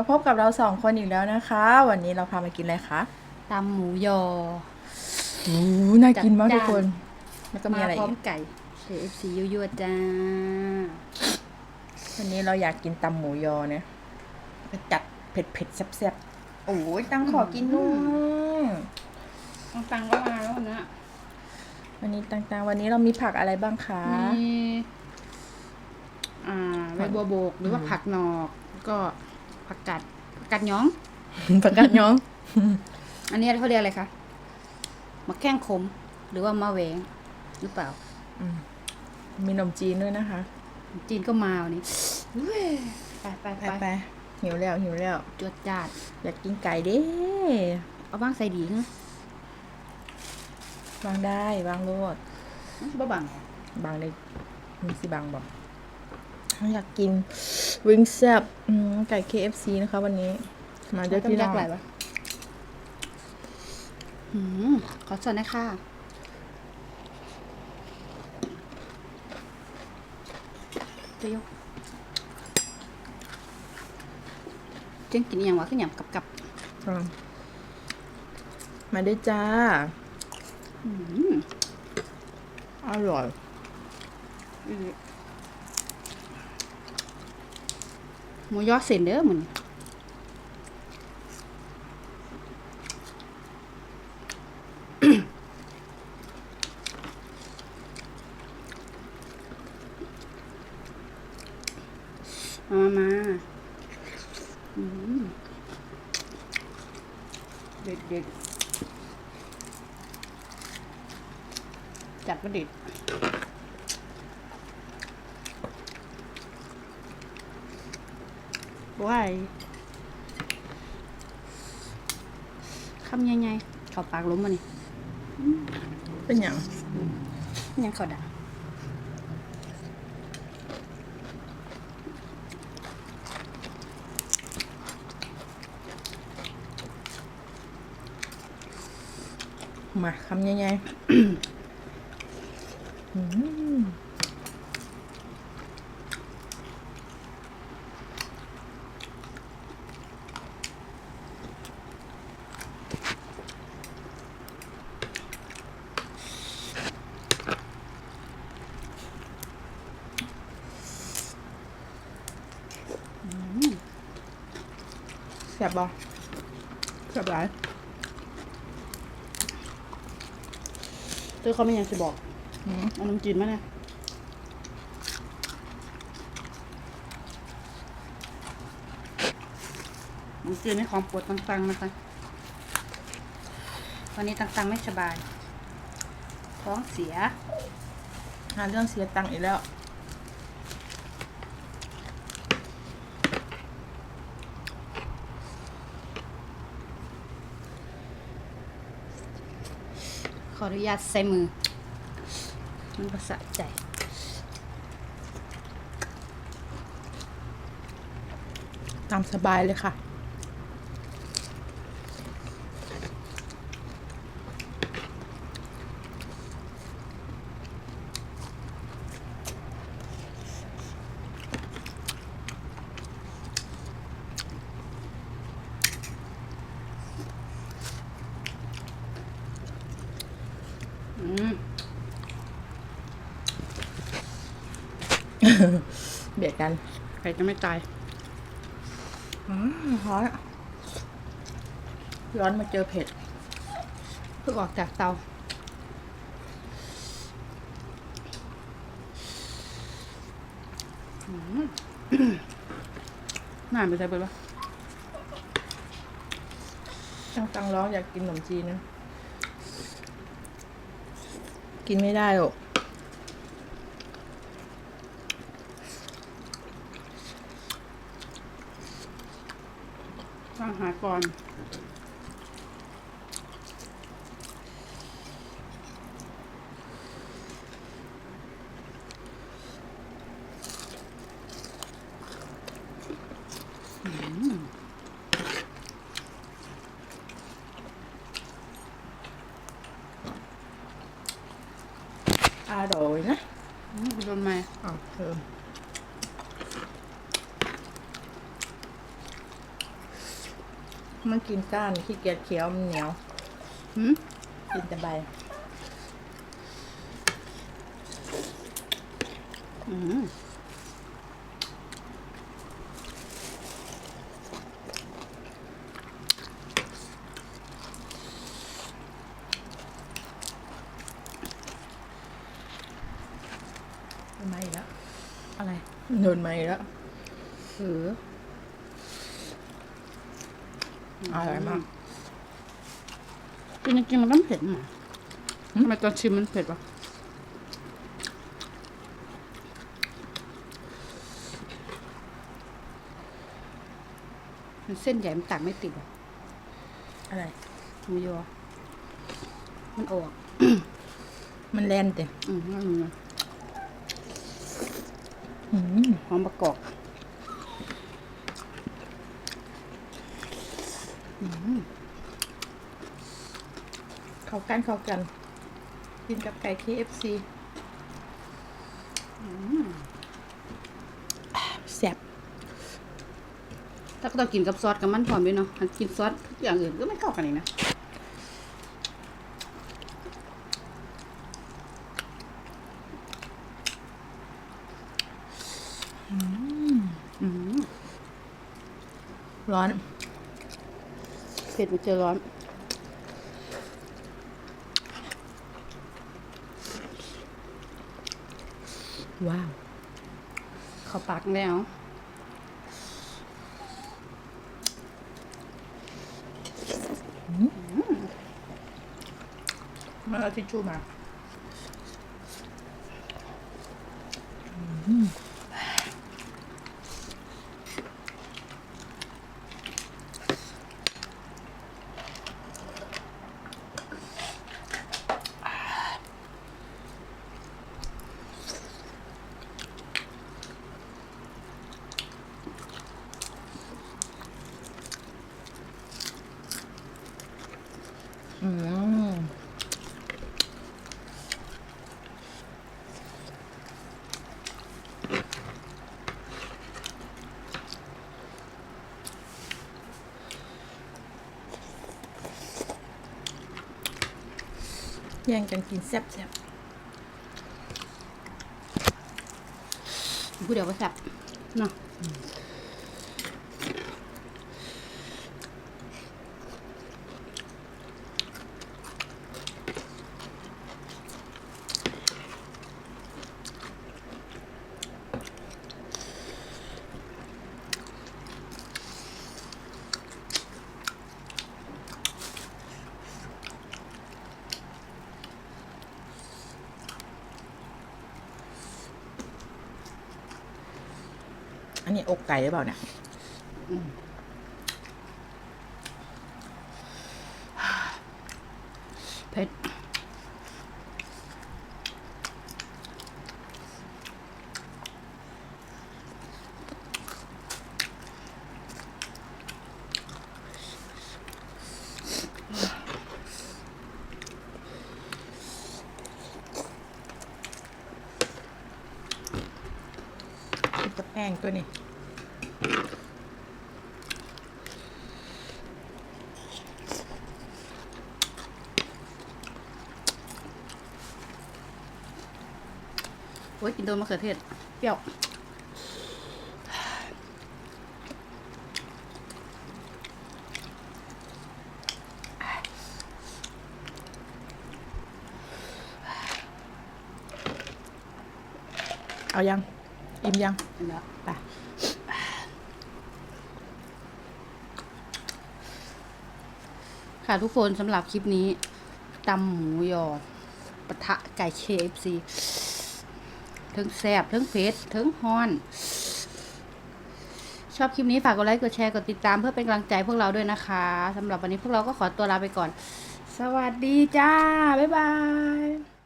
ก็พบกับเราสองคนอีกแล้วนะคะ วันนี้เราพามากินอะไรคะตำหมูยอโอ้น่ากินมากจัทุดกจ้านคน แล้วก็มีอะไรพร้ออีมกไก่ KFC ยั่วๆจ้า วันนี้เราอยากกินตำหมูยอเนี่ยจัดเผ็ดเผ็ดๆแซ่บๆ โอ้ยตังขอกินด้วยต้องตังก็มาแล้วนะ วันนี้ต่างๆ วันนี้เรามีผักอะไรบ้างคะมีอ่าใบบัวโบกหรือว่าผักหนอกแล้วก็ ผักกัดผักกัดหย้อง ผักกาดย้อง อันนี้เขาเรียกอะไรคะมะแข้งขม หรือว่ามะแหวง หรือเปล่า มีขนมจีนด้วยนะคะ จีนก็มาวันนี้ไปไปไปไปไปหิวแล้วหิวแล้วจวดจาดอยากกินไก่เด้ เอาบ้างใส่ดีนะวางได้วางโลดบ้าบังบางเลยมีสิบางบอก อยากกินวิงแซบอืมไก่ KFC นะคะ วันนี้ มาเด้อพี่น้ยัอกงไหลวะอืมขอสอนหนะค่ะจะยกเจ้งกินอหย่างวะขึ้นอหย่างกับกับอะมาเด้อจ้า อืมอร่อย หมูยอเส้นเด้อมันมามาเด็ดเด็ดจัดประดิษ ฐ์ว้ายคำยังไงเข้าปากล้มมานี่เป็นอย่างยังเขาด่ามาคำใหญ่ๆ อืมแซ่บบ่แซ่บหลายตัวเขาไม่ยังจะบอกอืมเอาน้ำจีนมานะน้ำจีนนี่ของปวดตังๆนะคะวันนี้ตังๆไม่สบาย ท้องเสีย หาเรื่องเสียตังค์อีกแล้ว ออนุญาตใส่มือ มันประสะใจตามสบายเลยค่ะ เบียดกันใครจะไม่ตาย อืมร้อนร้อนมาเจอเผ็ดเพิ่งออกจากเตา อืมน่าไม่ใช่เปิดปะ ตั้งตังร้องอยากกินขนมจีนนะ กินไม่ได้หรอกต้องหาก่อนอร่ อยนะอืมโดนไหมอ๋อเออมันกินก้านขี้เกียจเคี้ยวมันเหนียวหืมกินแต่ใบอืม โดนไม้อีกแล้ว อะไร โดนไม้อีกแล้วเอออร่อยมากจริงๆมันต้องเผ็ดหน่อยทำไมตอนชิมมันเผ็ดวะมันเส้นใหญ่มันตักไม่ติดอะอะไรหมูยอมันออก มันแล่นเต็อืมนั่นไงอืม หอมประกอบเข้ากันเข้ากัน กินกับไก่ KFC แซ่บถ้าก็ต้องกินกับซอสกับมันพร้อมด้วยเนาะอันกินซอสทุกอย่างอื่นก็ไม่เข้ากันอีกนะอืม ร้อน เผ็ดมันเจอร้อน ว้าว เข้าปากแล้วมาเอาทิชชู่มา ย่งกันกินแซ่บผู้เดียวว่าแซ่บเนาะ นนี้อกไก่หรือเปล่าเนี่ยเผ็ดกินกับแป้งตัวนี้ โอ้ยกินโดนมะเขือเทศ เปรี้ยวเอายัง อิ่มยังเห็นแล้วไป ค่ะทุกคนสำหรับคลิปนี้ตำหมูยอปะทะไก่ KFC ทั้งแซ่บทั้งเผ็ดทั้งฮอน ชอบคลิปนี้ฝากกดไลค์กดแชร์กดติดตามเพื่อเป็นกำลังใจพวกเราด้วยนะคะสำหรับวันนี้พวกเราก็ขอตัวลาไปก่อน สวัสดีจ้า บ๊ายบาย